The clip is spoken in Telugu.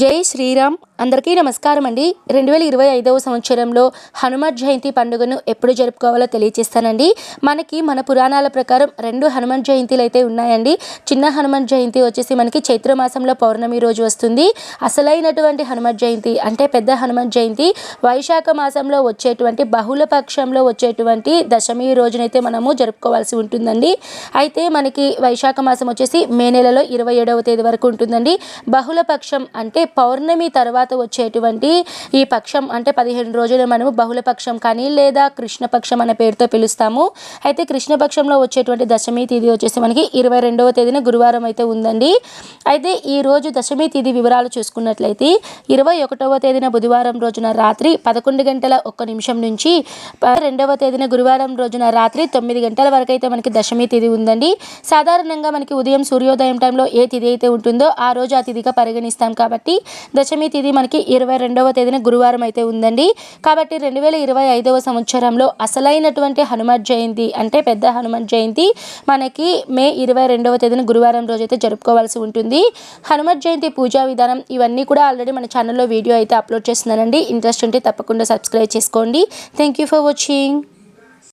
జై శ్రీరామ్. అందరికీ నమస్కారం అండి. రెండు వేల ఇరవై ఐదవ సంవత్సరంలో హనుమత్ జయంతి పండుగను ఎప్పుడు జరుపుకోవాలో తెలియచేస్తానండి. మనకి మన పురాణాల ప్రకారం రెండు హనుమత్ జయంతిలు అయితే ఉన్నాయండి. చిన్న హనుమత్ జయంతి వచ్చేసి మనకి చైత్ర మాసంలో పౌర్ణమి రోజు వస్తుంది. అసలైనటువంటి హనుమత్ జయంతి అంటే పెద్ద హనుమత్ జయంతి. వైశాఖ మాసంలో వచ్చేటువంటి బహుళ పక్షంలో వచ్చేటువంటి దశమి రోజునైతే మనము జరుపుకోవాల్సి ఉంటుందండి. అయితే మనకి వైశాఖ మాసం వచ్చేసి మే నెలలో ఇరవై ఏడవ తేదీ వరకు ఉంటుందండి. బహుళ పక్షం అంటే పౌర్ణమి తర్వాత వచ్చేటువంటి ఈ పక్షం అంటే పదిహేను రోజులు మనము బహుళపక్షం కానీ లేదా కృష్ణపక్షం అనే పేరుతో పిలుస్తాము. అయితే కృష్ణపక్షంలో వచ్చేటువంటి దశమి తేదీ వచ్చేసి మనకి ఇరవై రెండవ తేదీన గురువారం అయితే ఉందండి. అయితే ఈ రోజు దశమి తేదీ వివరాలు చూసుకున్నట్లయితే ఇరవై ఒకటవ తేదీన బుధవారం రోజున రాత్రి పదకొండు గంటల ఒక్క నిమిషం నుంచి రెండవ తేదీన గురువారం రోజున రాత్రి తొమ్మిది గంటల వరకు అయితే మనకి దశమి తిథి ఉందండి. సాధారణంగా మనకి ఉదయం సూర్యోదయం టైంలో ఏ తిథి అయితే ఉంటుందో ఆ రోజు ఆ తిథిగా పరిగణిస్తాం కాబట్టి దశమి తిథి మనకి ఇరవై రెండవ తేదీన గురువారం అయితే ఉందండి. కాబట్టి రెండు వేల ఇరవై ఐదవ సంవత్సరంలో అసలైనటువంటి హనుమత్ జయంతి అంటే పెద్ద హనుమత్ జయంతి మనకి మే ఇరవై రెండవ తేదీన గురువారం రోజు అయితే జరుపుకోవాల్సి ఉంటుంది. హనుమత్ జయంతి పూజా విధానం ఇవన్నీ కూడా ఆల్రెడీ మన ఛానల్లో వీడియో అయితే అప్లోడ్ చేస్తున్నానండి. ఇంట్రెస్ట్ ఉంటే తప్పకుండా సబ్స్క్రైబ్ చేసుకోండి. Thank you for watching.